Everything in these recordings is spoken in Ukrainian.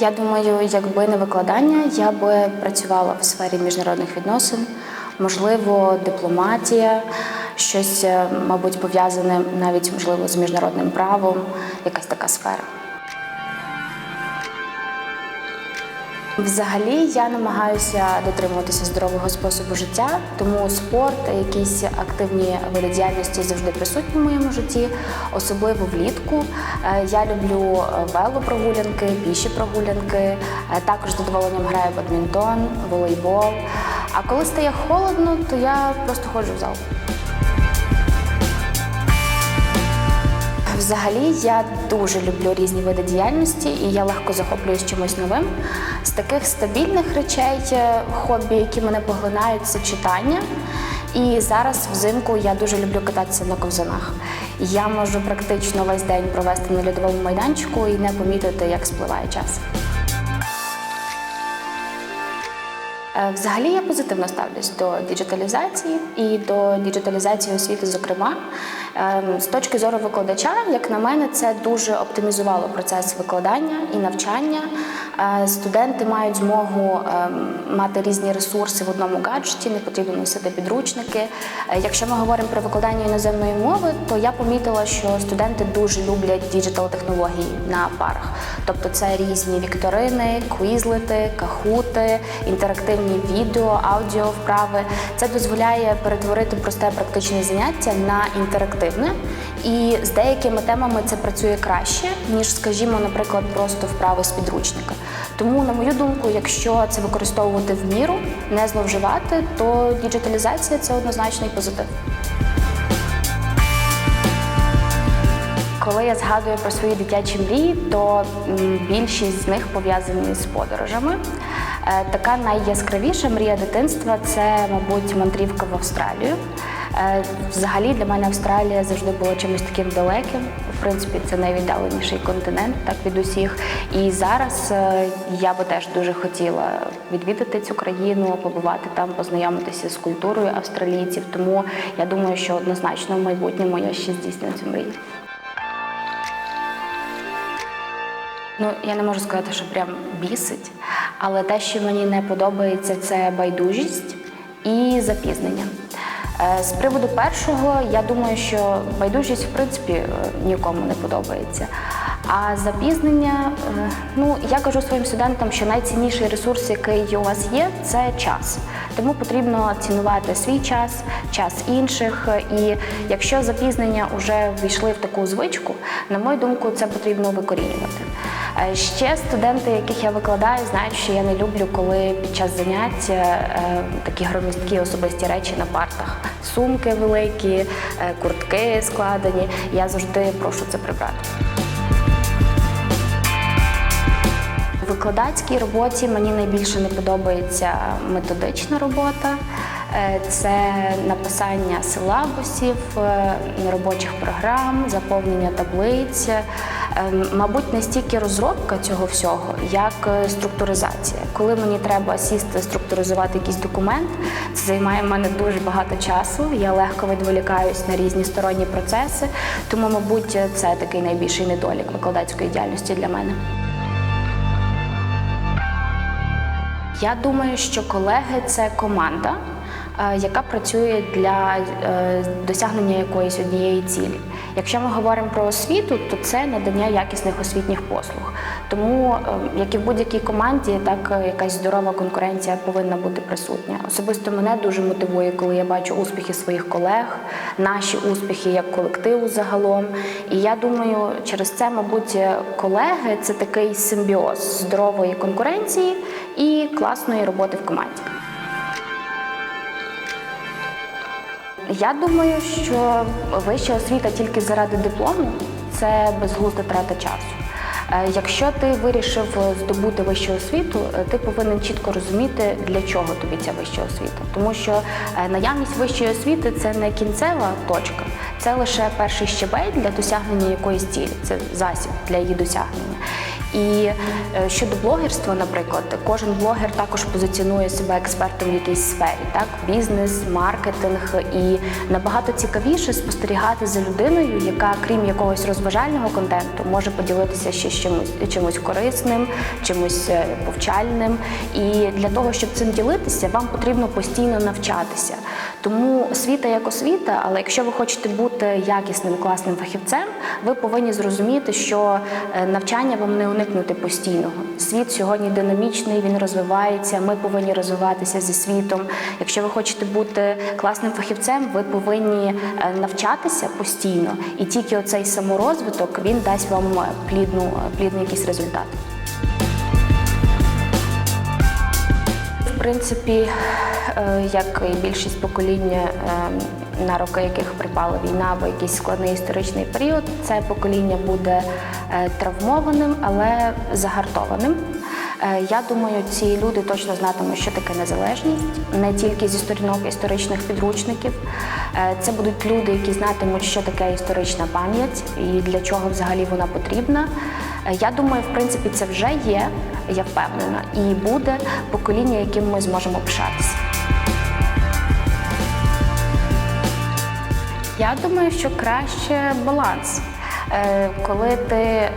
Я думаю, якби не викладання, я би працювала в сфері міжнародних відносин, можливо, дипломатія, щось, е, мабуть, пов'язане навіть можливо з міжнародним правом, якась така сфера. Взагалі я намагаюся дотримуватися здорового способу життя, тому спорт, якісь активні види діяльності завжди присутні в моєму житті, особливо влітку. Е, Я люблю е, велопрогулянки, піші прогулянки. Е, Також з задоволенням граю бадмінтон, волейбол. А коли стає холодно, то я просто ходжу в зал. Взагалі я дуже люблю різні види діяльності і я легко захоплююсь чимось новим. З таких стабільних речей, е, хобі, які мене поглинають, це читання. І зараз взимку я дуже люблю кататися на ковзанах. Я можу практично весь день провести на льодовому майданчику і не помітити, як спливає час. Взагалі я позитивно ставлюсь до діджиталізації і до діджиталізації освіти, зокрема. Ем, З точки зору викладача, як на мене, це дуже оптимізувало процес викладання і навчання. Е, Студенти мають змогу ем, мати різні ресурси в одному гаджеті, не потрібно носити підручники. Е, Якщо ми говоримо про викладання іноземної мови, то я помітила, що студенти дуже люблять діджитал-технології на парах. Тобто це різні вікторини, квізлети, кахути, інтерактивні відео, аудіо вправи. Це дозволяє перетворити просте практичне заняття на інтерактивне. І з деякими темами це працює краще, ніж, скажімо, наприклад, просто вправи з підручника. Тому, на мою думку, якщо це використовувати в міру, не зловживати, то діджиталізація це однозначний позитив. Коли я згадую про свої дитячі мрії, то більшість з них пов'язані з подорожами. Е, Така найяскравіша мрія дитинства це, мабуть, мандрівка в Австралію. Е, Взагалі для мене Австралія завжди була чимось таким далеким. В принципі, це найвіддаленіший континент, так від усіх. І зараз е, я би теж дуже хотіла відвідати цю країну, побувати там, познайомитися з культурою австралійців. Тому я думаю, що однозначно в майбутньому я ще здійсню цю мрію. Ну, я не можу сказати, що прям бісить, але те, що мені не подобається, це байдужість і запізнення. Е, З приводу першого, я думаю, що байдужість, в принципі, е, нікому не подобається. А запізнення, е, ну я кажу своїм студентам, що найцінніший ресурс, який у вас є, це час. Тому потрібно цінувати свій час, час інших. І якщо запізнення вже ввійшли в таку звичку, на мою думку, це потрібно викорінювати. Е, Ще студенти, яких я викладаю, знають, що я не люблю, коли під час занять е, такі громісткі особисті речі на партах. Сумки великі, е, куртки складені. Я завжди прошу це прибрати. У викладацькій роботі мені найбільше не подобається методична робота. Е, Це написання силабусів, е, робочих програм, заповнення таблиць. Е, Мабуть, не стільки розробка цього всього, як структуризація. Коли мені треба сісти, структуризувати якийсь документ, це займає в мене дуже багато часу. Я легко відволікаюсь на різні сторонні процеси. Тому, мабуть, це такий найбільший недолік викладацької діяльності для мене. Я думаю, що колеги це команда, яка працює для е, досягнення якоїсь однієї цілі. Якщо ми говоримо про освіту, то це надання якісних освітніх послуг. Тому, е, як і в будь-якій команді, так е, якась здорова конкуренція повинна бути присутня. Особисто мене дуже мотивує, коли я бачу успіхи своїх колег, наші успіхи як колективу загалом. І я думаю, через це, мабуть, колеги це такий симбіоз здорової конкуренції і класної роботи в команді. Я думаю, що вища освіта тільки заради диплому це безглузда трата часу. Е, Якщо ти вирішив здобути вищу освіту, е, ти повинен чітко розуміти, для чого тобі ця вища освіта. Тому що е, наявність вищої освіти це не кінцева точка, це лише перший щебель для досягнення якоїсь цілі, це засіб для її досягнення. І е, щодо блогерства, наприклад, кожен блогер також позиціонує себе експертом в якійсь сфері, так бізнес, маркетинг, і набагато цікавіше спостерігати за людиною, яка, крім якогось розважального контенту, може поділитися ще чимось чимось корисним, чимось е, повчальним. І для того, щоб цим ділитися, вам потрібно постійно навчатися. Тому освіта як освіта, але якщо ви хочете бути якісним класним фахівцем, ви повинні зрозуміти, що е, навчання вам не уникнути постійного. Світ сьогодні динамічний, він розвивається. Ми повинні розвиватися зі світом. Якщо ви хочете бути класним фахівцем, ви повинні е, навчатися постійно, і тільки оцей саморозвиток він дасть вам е, плідну, плідний якийсь результат. В принципі, як і більшість покоління, е, на роки яких припала війна або якийсь складний історичний період, це покоління буде е, травмованим, але загартованим. Е, Я думаю, ці люди точно знатимуть, що таке незалежність, не тільки зі сторінок історичних підручників. Е, Це будуть люди, які знатимуть, що таке історична пам'ять і для чого взагалі вона потрібна. Е, Я думаю, в принципі, це вже є, я впевнена, і буде покоління, яким ми зможемо пишатися. Я думаю, що краще баланс. Е, Коли ти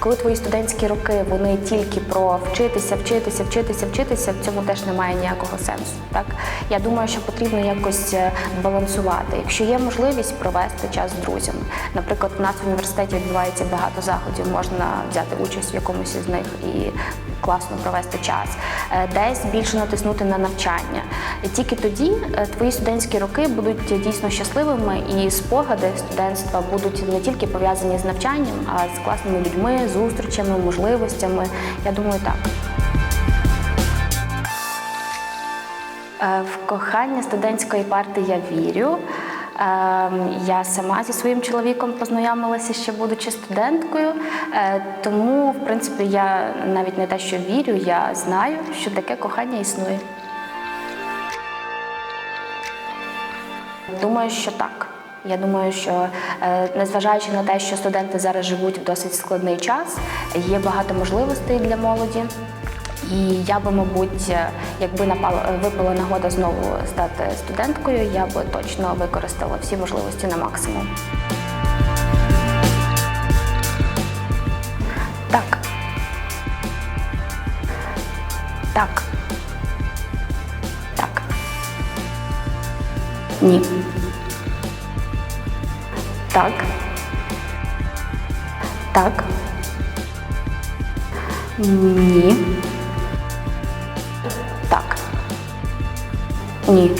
коли твої студентські роки вони тільки про вчитися, вчитися, вчитися, вчитися, в цьому теж немає ніякого сенсу. Так я думаю, що потрібно якось е, балансувати. Якщо є можливість провести час з друзями, наприклад, у нас в університеті відбувається багато заходів, можна взяти участь в якомусь із них і класно провести час, Е, десь більше натиснути на навчання. І Тільки тоді е, твої студентські роки будуть дійсно щасливими, і спогади студентства будуть не тільки пов'язані з навчанням, а з класними людьми, зустрічами, можливостями. Я думаю, так. Е, В кохання студентської парти я вірю. Ем, Я сама зі своїм чоловіком познайомилася ще будучи студенткою, Е, тому, в принципі, я навіть не те, що вірю, я знаю, що таке кохання існує. Думаю, що так. Я думаю, що е, незважаючи на те, що студенти зараз живуть в досить складний час, є багато можливостей для молоді. І я би, мабуть, е, якби напала випала нагода знову стати студенткою, я би точно використала всі можливості на максимум. Так. Так. Так. Ні. Так. Так. Ні. Так. Ні.